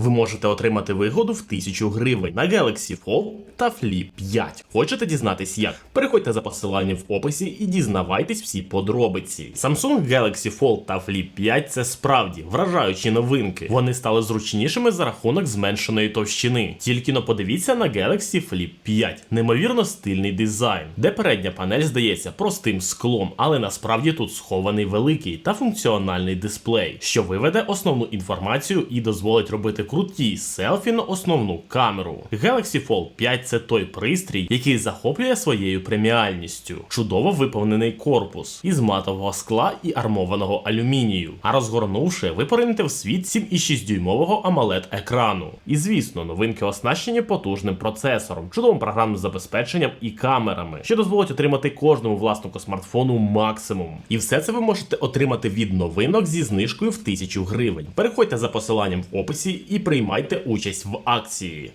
ви можете отримати вигоду в 1000 гривень на Galaxy Fold та Flip 5. Хочете дізнатись як? Переходьте за посиланням в описі і дізнавайтесь всі подробиці. Samsung Galaxy Fold та Flip 5 це справді вражаючі новинки. Вони стали зручнішими за рахунок зменшеної товщини. Тільки но подивіться на Galaxy Flip 5. Неймовірно стильний дизайн, де передня панель здається простим склом, але насправді тут схований великий та функціональний дисплей, що виведе основну інформацію і дозволить робити круті селфі на основну камеру. Galaxy Fold 5 це той пристрій, який захоплює своєю преміальністю. Чудово виповнений корпус із матового скла і армованого алюмінію. А розгорнувши, ви поринете в світ 7,6 дюймового AMOLED екрану. І звісно, новинки оснащені потужним процесором, чудовим програмним забезпеченням і камерами, що дозволить отримати кожному власнику смартфону максимум. І все це ви можете отримати від новинок зі знижкою в 1000 гривень. Переходьте за посиланням в описі і приймайте участь в акції.